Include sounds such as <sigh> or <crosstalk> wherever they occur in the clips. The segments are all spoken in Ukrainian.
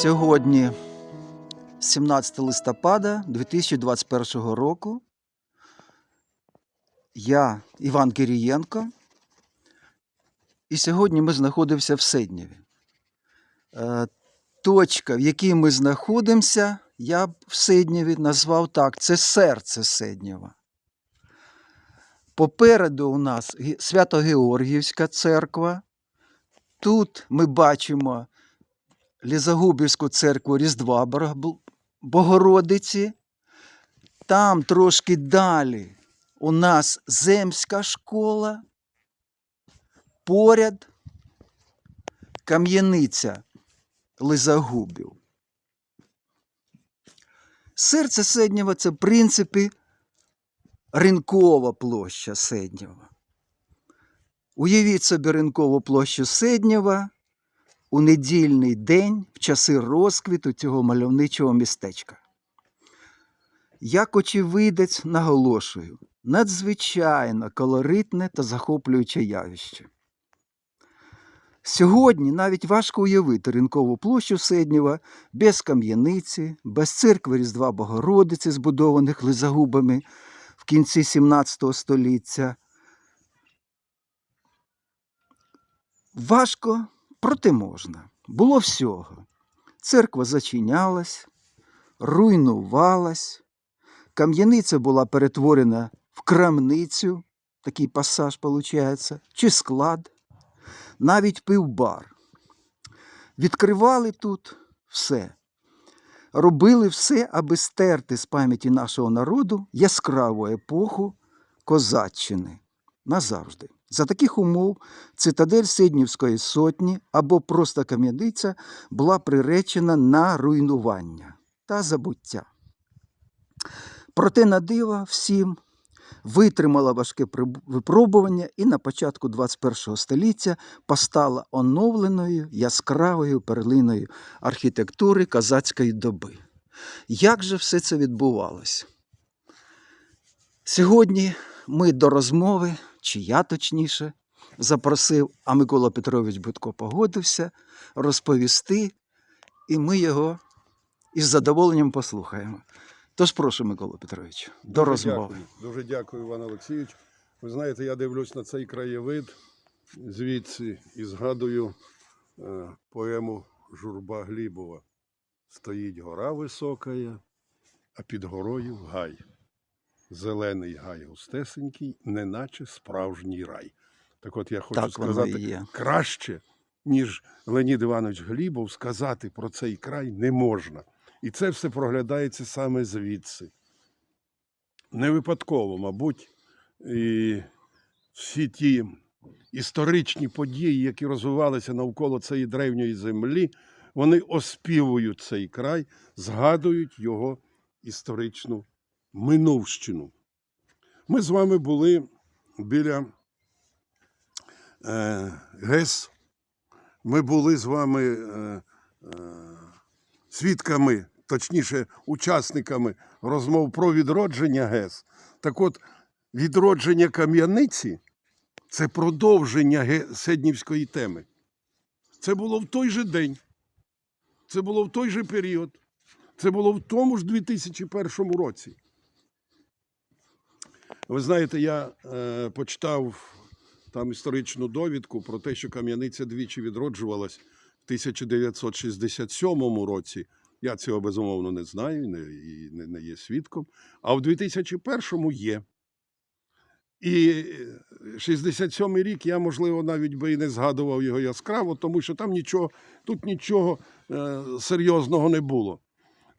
Сьогодні 17 листопада 2021 року. Я Іван Кирієнко. І сьогодні ми знаходимося в Седнєві. Е, Точка, в якій ми знаходимося, я б в Седнєві назвав так: це серце Седнєва. Попереду у нас Свято-Георгіївська церква. Тут ми бачимо Лізагубівську церкву Різдва Богородиці. Там трошки далі у нас земська школа. Поряд кам'яниця Лизагубів. Серце Седнєва це, в принципі, ринкова площа Седнєва. Уявіть собі ринкову площу Седнєва у недільний день в часи розквіту цього мальовничого містечка. Як очевидець наголошую, надзвичайно колоритне та захоплююче явище. Сьогодні навіть важко уявити ринкову площу Седнєва без кам'яниці, без церкви Різдва Богородиці, збудованих лизагубами в кінці 17 століття. Важко, проте можна. Було всього. Церква зачинялась, руйнувалась, кам'яниця була перетворена в крамницю, такий пасаж виходить, чи склад, навіть пивбар. Відкривали тут все. Робили все, аби стерти з пам'яті нашого народу яскраву епоху козаччини назавжди. За таких умов цитадель Сиднівської сотні або просто кам'яниця була приречена на руйнування та забуття. Проте на диво всім витримала важке випробування і на початку 21 століття постала оновленою яскравою перлиною архітектури козацької доби. Як же все це відбувалось? Сьогодні ми до розмови, чи я точніше, запросив, а Микола Петрович Будко погодився розповісти, і ми його із задоволенням послухаємо. Тож прошу, Микола Петрович, до Дуже розмови. Дякую. Дуже дякую, Іван Олексійович. Ви знаєте, я дивлюсь на цей краєвид звідси і згадую е, поему Журба Глібова. Стоїть гора висока, а під горою гай. Зелений гай густесенький, неначе справжній рай. Так от я хочу Так сказати, є. краще, ніж Леонід Іванович Глібов, сказати про цей край не можна. І це все проглядається саме звідси. Не випадково, мабуть, і всі ті історичні події, які розвивалися навколо цієї древньої землі, вони оспівують цей край, згадують його історичну минувщину. Ми з вами були біля е, ГЕС. Ми були з вами е, е, свідками, точніше, учасниками розмов про відродження ГЕС. Так от, відродження кам'яниці це продовження Седнівської теми. Це було в той же день, це було в той же період, це було в тому ж 2001 році. Ви знаєте, я е, почитав там історичну довідку про те, що кам'яниця двічі відроджувалась в 1967 році. Я цього безумовно не знаю не, і не, не є свідком. А в 2001 є. І 67 рік я, можливо, навіть би і не згадував його яскраво, тому що там нічого, тут нічого е, серйозного не було.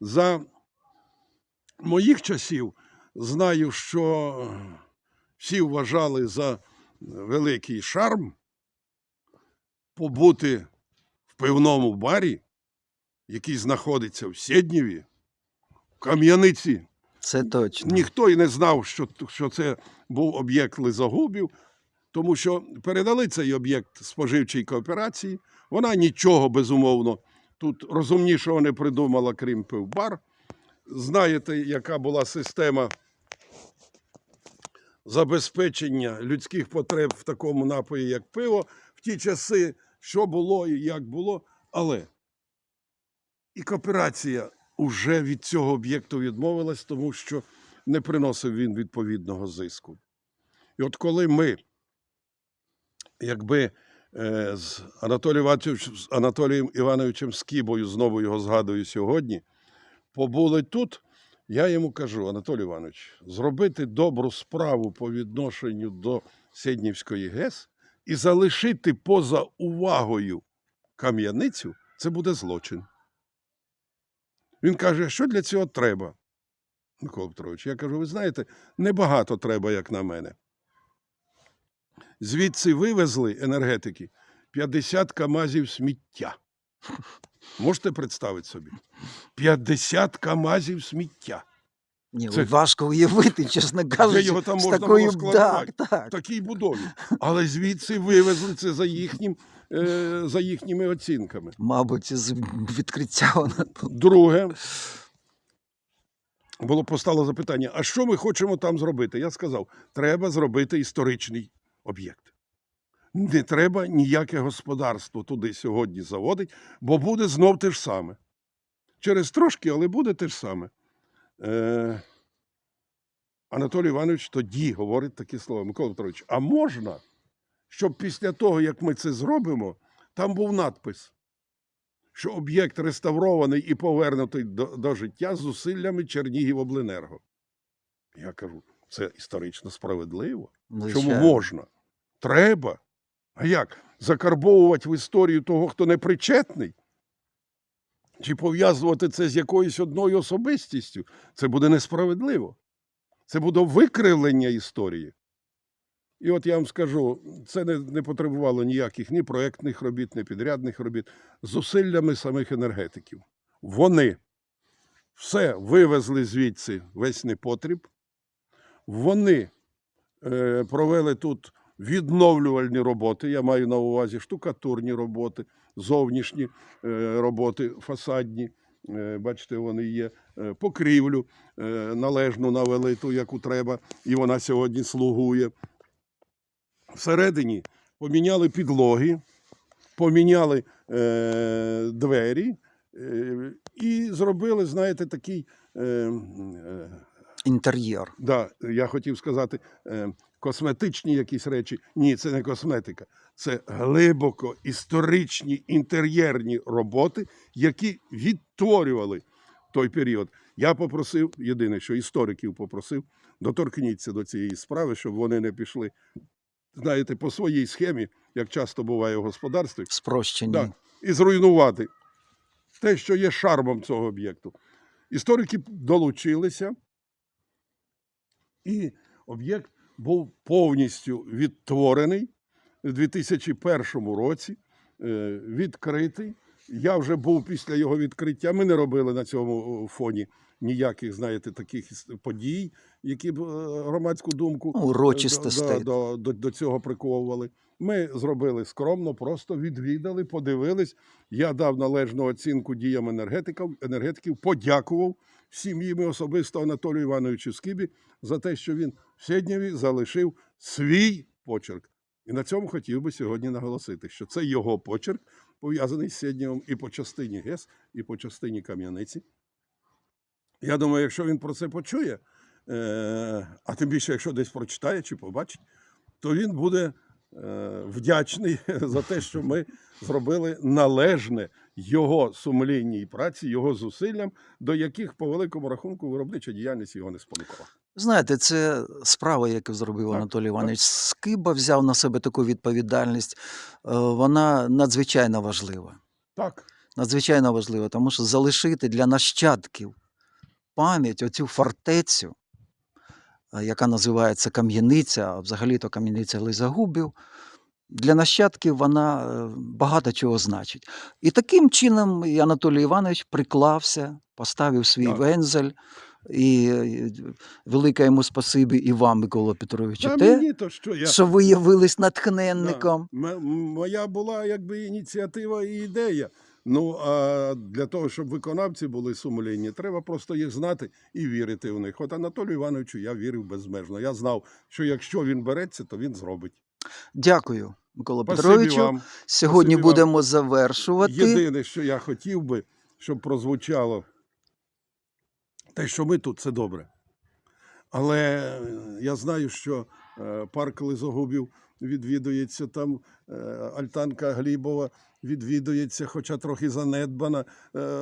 За моїх часів знаю, що всі вважали за великий шарм побути в пивному барі, який знаходиться в Сєднєві, в Кам'яниці. Це точно. Ніхто і не знав, що, що це був об'єкт лизогубів, тому що передали цей об'єкт споживчій кооперації. Вона нічого безумовно тут розумнішого не придумала, крім пивбар. Знаєте, яка була система забезпечення людських потреб в такому напої, як пиво, в ті часи, що було і як було. Але І кооперація уже від цього об'єкту відмовилась, тому що не приносив він відповідного зиску. І от коли ми, якби е, з Анатолієм Івановичем Скібою, знову його згадую сьогодні, побули тут, я йому кажу, Анатолій Іванович, зробити добру справу по відношенню до Сєднівської ГЕС і залишити поза увагою кам'яницю це буде злочин. Він каже, що для цього треба? Микола Петрович, я кажу, ви знаєте, небагато треба, як на мене. Звідси вивезли енергетики 50 камазів сміття. Можете представити собі? 50 камазів сміття. Ні, Це- важко уявити, чесно кажучи, його там з можна такою було так, складувати? так. в такій будові. Але звідси вивезли це за, їхнім, е, за їхніми оцінками. Мабуть, з відкриття воно Друге, було постало запитання: а що ми хочемо там зробити? Я сказав, треба зробити історичний об'єкт. Не треба ніяке господарство туди сьогодні заводить, бо буде знов те ж саме. Через трошки, але буде те ж саме. Е, Анатолій Іванович тоді говорить такі слова. Микола Петрович, а можна, щоб після того, як ми це зробимо, там був надпис що об'єкт реставрований і повернутий до, до життя зусиллями Чернігівобленерго. Я кажу, це історично справедливо. Чому можна? Треба. А як? Закарбовувати в історію того, хто не причетний? Чи пов'язувати це з якоюсь одною особистістю? Це буде несправедливо. Це буде викривлення історії. І от я вам скажу, це не, не потребувало ніяких ні проєктних робіт, ні підрядних робіт, зусиллями самих енергетиків. Вони все вивезли звідси весь непотріб. Вони е, провели тут відновлювальні роботи. Я маю на увазі штукатурні роботи, зовнішні е, роботи, фасадні. Е, бачите, вони є е, покрівлю належну навели ту, яку треба, і вона сьогодні слугує. Всередині поміняли підлоги, поміняли е, двері е, і зробили, знаєте, такий. Е, е, інтер'єр. Да, я хотів сказати е, косметичні якісь речі. Ні, це не косметика. Це глибоко історичні інтер'єрні роботи, які відтворювали той період. Я попросив, єдине, що істориків попросив, доторкніться до цієї справи, щоб вони не пішли, знаєте, по своїй схемі, як часто буває в господарстві, Спрощені. Да. і зруйнувати те, що є шармом цього об'єкту. Історики долучилися, і об'єкт був повністю відтворений у 2001 році, е, відкритий. Я вже був після його відкриття. Ми не робили на цьому фоні ніяких, знаєте, таких подій, які б е, громадську думку Ну, урочистостей. до, до, до, до цього приковували. Ми зробили скромно, просто відвідали, подивились. Я дав належну оцінку діям енергетиків, енергетиків подякував всім їм і особисто Анатолію Івановичу Скибі за те, що він в Сєднєві залишив свій почерк. І на цьому хотів би сьогодні наголосити, що це його почерк, пов'язаний з Сєднєвом і по частині ГЕС, і по частині Кам'яниці. Я думаю, якщо він про це почує, е, а тим більше, якщо десь прочитає чи побачить, то він буде е, вдячний <laughs> за те, що ми зробили належне його сумлінній праці, його зусиллям, до яких, по великому рахунку, виробнича діяльність його не спонукала. Знаєте, це справа, яку зробив Так, Анатолій Іванович. Скиба взяв на себе таку відповідальність. Е, Вона надзвичайно важлива. Так, Надзвичайно важлива, тому що залишити для нащадків пам'ять, оцю фортецю, е, яка називається Кам'яниця, а взагалі-то Кам'яниця Лизагубів, для нащадків вона е, багато чого значить. І таким чином і Анатолій Іванович приклався, поставив свій Так. вензель. І велике йому спасибі і вам, Микола Петровичу, Та те, мені то що я. що ви явились Да. натхненником. М- Моя була якби ініціатива і ідея. Ну а для того, щоб виконавці були сумлінні, треба просто їх знати і вірити в них. От Анатолію Івановичу я вірив безмежно. Я знав, що якщо він береться, то він зробить. Дякую, Микола Спасибі Петровичу. вам. Сьогодні спасибі вам. будемо завершувати. Єдине, що я хотів би, щоб прозвучало те, що ми тут, це добре. Але е, я знаю, що е, парк Лизогубів відвідується, там е, Альтанка Глібова відвідується, хоча трохи занедбана,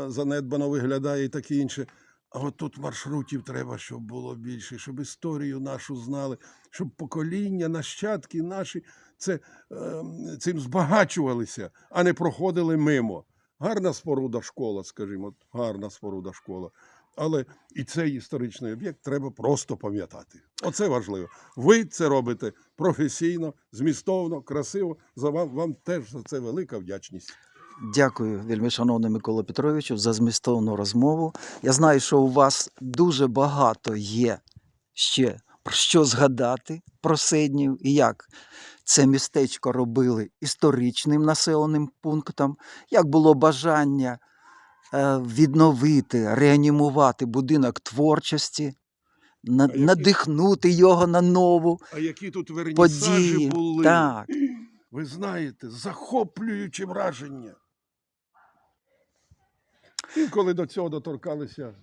занедбано виглядає і таке інше. От тут маршрутів треба, щоб було більше, щоб історію нашу знали, щоб покоління, нащадки наші це, е, цим збагачувалися, а не проходили мимо. Гарна споруда школа, скажімо, гарна споруда школа. Але і цей історичний об'єкт треба просто пам'ятати. Оце важливо. Ви це робите професійно, змістовно, красиво. За вам, вам теж за це велика вдячність. Дякую, вельми шановний Микола Петровичу, за змістовну розмову. Я знаю, що у вас дуже багато є ще про що згадати про Седнів і як це містечко робили історичним населеним пунктом, як було бажання е, відновити, реанімувати будинок творчості, на- які- надихнути його на нову А які тут вернісажі подію. були? Так. Ви знаєте, захоплюючі враження. Інколи до цього доторкалися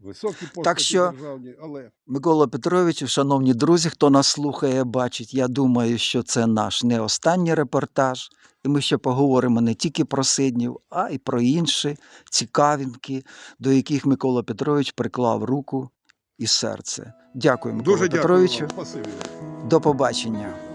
високі постаті що- державні, але Микола Петровичу, шановні друзі, хто нас слухає, бачить, я думаю, що це наш не останній репортаж. І ми ще поговоримо не тільки про Сиднів, а й про інші цікавинки, до яких Микола Петрович приклав руку і серце. Дякую, Микола дуже дякую Петровичу. вам. Спасибі. До побачення.